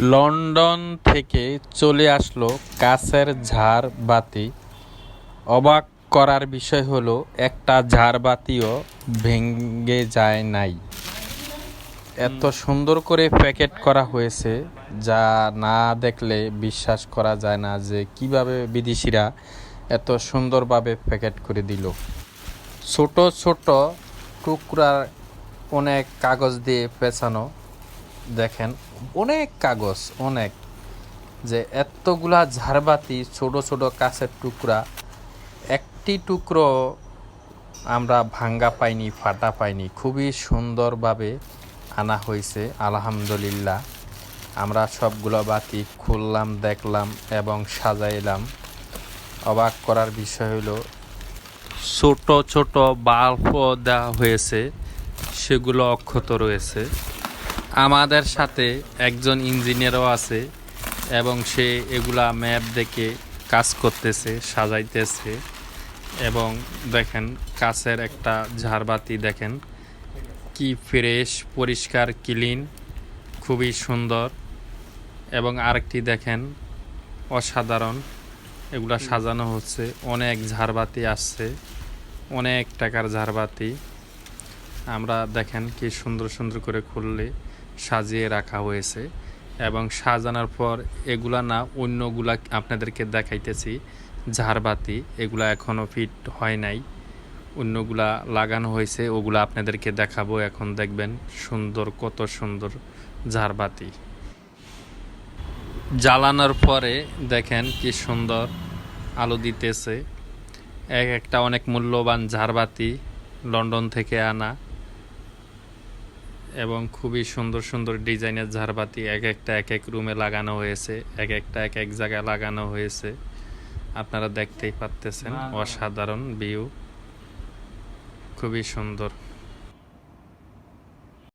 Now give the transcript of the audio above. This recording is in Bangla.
লন্ডন থেকে চলে আসলো কাচের ঝাড়বাতি। অবাক করার বিষয় হলো একটা ঝাড়বাতিও ভেঙে যায় নাই। এত সুন্দর করে প্যাকেট করা হয়েছে যা না দেখলে বিশ্বাস করা যায় না যে কীভাবে বিদেশিরা এত সুন্দরভাবে প্যাকেট করে দিল। ছোট ছোট টুকরা অনেক কাগজ দিয়ে পেঁচানো দেখেন, অনেক কাগজ, অনেক, যে এতগুলা ঝাড়বাতি, ছোট ছোট কাছের টুকরা, একটি টুকরো আমরা ভাঙ্গা পাইনি, ফাটা পাইনি, খুবই সুন্দরভাবে আনা হয়েছে, আলহামদুলিল্লাহ। আমরা সবগুলো বাতি খুললাম, দেখলাম এবং সাজাইলাম। অবাক করার বিষয় হলো, ছোট ছোট বাল্বও দেওয়া হয়েছে, সেগুলো অক্ষত রয়েছে। আমাদের সাথে একজন ইঞ্জিনিয়ারও আছে এবং সে এগুলা ম্যাপ দেখে কাজ করতেছে, সাজাইতেছে এবং দেখেন কাছের একটা ঝাড়বাতি দেখেন কি ফ্রেশ, পরিষ্কার, ক্লিন, খুবই সুন্দর এবং আরেকটি দেখেন অসাধারণ, এগুলা সাজানো হচ্ছে, অনেক ঝাড়বাতি আসছে, অনেক টাকার ঝাড়বাতি। আমরা দেখেন কি সুন্দর সুন্দর করে খুললে সাজিয়ে রাখা হয়েছে এবং সাজানোর পর এগুলা না অন্যগুলা আপনাদেরকে দেখাইতেছি। ঝাড়বাতি, এগুলা এখনও ফিট হয় নাই। অন্যগুলা লাগানো হয়েছে, ওগুলা আপনাদেরকে দেখাবো। এখন দেখবেন সুন্দর, কত সুন্দর ঝাড়বাতি। জ্বালানোর পরে দেখেন কি সুন্দর আলো দিতেছে। এক একটা অনেক মূল্যবান ঝাড়বাতি লন্ডন থেকে আনা। এবং খুবই সুন্দর সুন্দর ডিজাইনের ঝাড়বাতি এক একটা এক এক রুমে লাগানো হয়েছে এক একটা এক এক জায়গায় লাগানো হয়েছে। আপনারা দেখতেই পারতেছেন অসাধারণ ভিউ খুবই সুন্দর।